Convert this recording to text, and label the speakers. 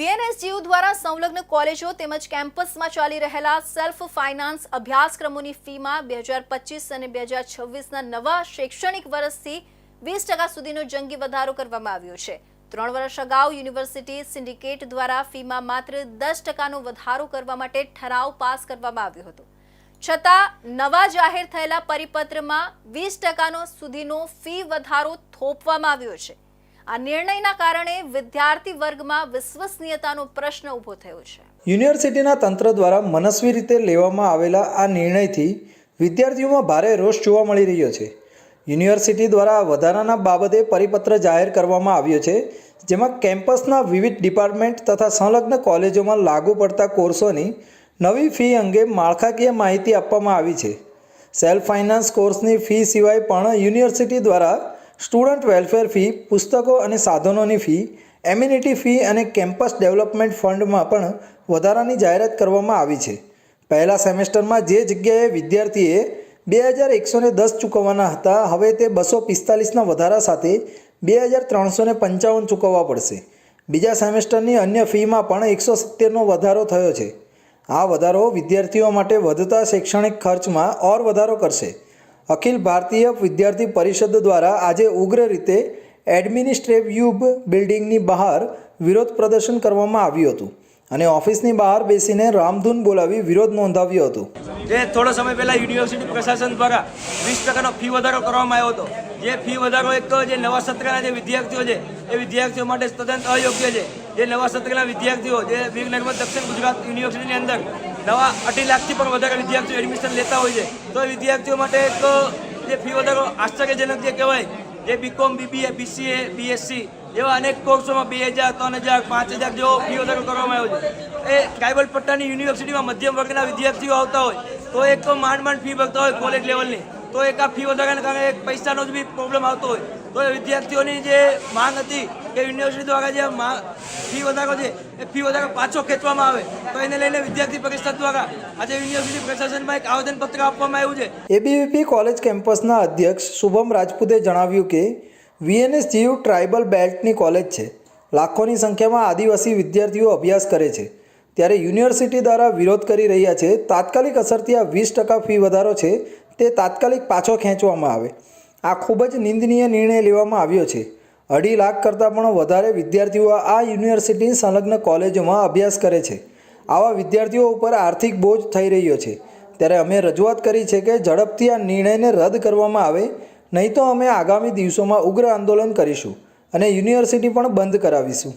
Speaker 1: VNSGU દ્વારા સંલગ્ન કોલેજો તેમજ કેમ્પસમાં ચાલી રહેલા સેલ્ફ ફાઇનાન્સ અભ્યાસક્રમોની ફીમાં બે હજાર પચીસ અને બે હજાર છવ્વીસના નવા શૈક્ષણિક વર્ષથી વીસ ટકા સુધીનો જંગી વધારો કરવામાં આવ્યો છે. ત્રણ વર્ષ અગાઉ યુનિવર્સિટી સિન્ડિકેટ દ્વારા ફીમાં માત્ર દસ ટકાનો વધારો કરવા માટે ઠરાવ પાસ કરવામાં આવ્યો હતો. છતાં, નવા જાહેર થયેલા પરિપત્રમાં વીસ ટકાનો સુધીનો ફી વધારો થોપવામાં આવ્યો છે. આ નિર્ણયના કારણે વિદ્યાર્થી વર્ગમાં વિશ્વસનીયતાનો પ્રશ્ન ઊભો થયો છે.
Speaker 2: યુનિવર્સિટીના તંત્ર દ્વારા મનસ્વી રીતે લેવામાં આવેલા આ નિર્ણયથી વિદ્યાર્થીઓમાં ભારે રોષ જોવા મળી રહ્યો છે. યુનિવર્સિટી દ્વારા વધારાના બાબતે પરિપત્ર જાહેર કરવામાં આવ્યો છે, જેમાં કેમ્પસના વિવિધ ડિપાર્ટમેન્ટ તથા સંલગ્ન કોલેજોમાં લાગુ પડતા કોર્સોની નવી ફી અંગે માળખાકીય માહિતી આપવામાં આવી છે. સેલ્ફ ફાઇનાન્સ કોર્સની ફી સિવાય પણ યુનિવર્સિટી દ્વારા સ્ટુડન્ટ વેલફેર ફી, પુસ્તકો અને સાધનોની ફી, એમ્યુનિટી ફી અને કેમ્પસ ડેવલપમેન્ટ ફંડમાં પણ વધારાની જાહેરાત કરવામાં આવી છે. પહેલા સેમેસ્ટરમાં જે જગ્યાએ વિદ્યાર્થીએ બે હજાર એકસો ને દસ ચૂકવવાના હતા, હવે તે બસો પિસ્તાલીસના વધારા સાથે બે હજાર ત્રણસો ને પંચાવન ચૂકવવા પડશે. બીજા સેમેસ્ટરની અન્ય ફીમાં પણ એકસો સિત્તેરનો વધારો થયો છે. આ વધારો વિદ્યાર્થીઓ માટે વધતા શૈક્ષણિક ખર્ચમાં ઓર વધારો કરશે. અખિલ ભારતીય વિદ્યાર્થી પરિષદ દ્વારા આજે ઉગ્ર રીતે એડમિનિસ્ટ્રેટિવ બિલ્ડિંગની બહાર વિરોધ પ્રદર્શન કરવામાં આવ્યું હતું અને ઓફિસની બહાર બેસીને રામધૂન બોલાવી વિરોધ નોંધાવ્યો હતો.
Speaker 3: જે થોડો સમય પહેલાં યુનિવર્સિટી પ્રશાસન દ્વારા વીસ ટકાનો ફી વધારો કરવામાં આવ્યો હતો. જે ફી વધારો એક તો જે નવા સત્રના જે વિદ્યાર્થીઓ છે, એ વિદ્યાર્થીઓ માટે તદ્દન અયોગ્ય છે. જે નવા સત્રના વિદ્યાર્થીઓ, જે નર્મદ દક્ષિણ ગુજરાત યુનિવર્સિટીની અંદર નવા અઢી લાખથી પણ વધારે વિદ્યાર્થીઓ એડમિશન લેતા હોય છે. તો એ વિદ્યાર્થીઓ માટે એક, જે ફી વધારો આશ્ચર્યજનક જે કહેવાય, જે બીકોમ બીબીએ બીસીએ બીએસસી એવા અનેક કોર્સોમાં બે હજાર, ત્રણ હજાર, પાંચ હજાર જેવો ફી વધારો કરવામાં આવ્યો છે. એ ટ્રાઇબલ પટ્ટાની યુનિવર્સિટીમાં મધ્યમ વર્ગના વિદ્યાર્થીઓ આવતા હોય, તો એક તો માંડ માંડ ફી ભરતા હોય કોલેજ લેવલની તો એક આ ફી વધારાને કારણે પૈસાનો જ બી પ્રોબ્લેમ આવતો હોય. તો વિદ્યાર્થીઓની જે માંગ હતી કે યુનિવર્સિટી દ્વારા જે ફી વધારો છે, એ ફી વધારો પાછો ખેંચવામાં આવે, તો એને લઈને વિદ્યાર્થી પરિષદ દ્વારા આજે યુનિવર્સિટી પ્રશાસનમાં એક આવેદનપત્ર આપવામાં આવ્યું છે.
Speaker 2: એબીવીપી કોલેજ કેમ્પસના અધ્યક્ષ શુભમ રાજપૂતે જણાવ્યું કે, વીએનએસ જીયુ ટ્રાઇબલ બેલ્ટની કોલેજ છે. લાખોની સંખ્યામાં આદિવાસી વિદ્યાર્થીઓ અભ્યાસ કરે છે. ત્યારે યુનિવર્સિટી દ્વારા વિરોધ કરી રહ્યા છે, તાત્કાલિક અસરથી આ વીસ ટકા ફી વધારો છે, તે તાત્કાલિક પાછો ખેંચવામાં આવે. આ ખૂબ જ નિંદનીય નિર્ણય લેવામાં આવ્યો છે. અઢી લાખ કરતાં પણ વધારે વિદ્યાર્થીઓ આ યુનિવર્સિટી સંલગ્ન કોલેજોમાં અભ્યાસ કરે છે. આવા વિદ્યાર્થીઓ ઉપર આર્થિક બોજ થઈ રહ્યો છે. ત્યારે અમે રજૂઆત કરી છે કે ઝડપથી આ નિર્ણયને રદ કરવામાં આવે, નહીં તો અમે આગામી દિવસોમાં ઉગ્ર આંદોલન કરીશું અને યુનિવર્સિટી પણ બંધ કરાવીશું.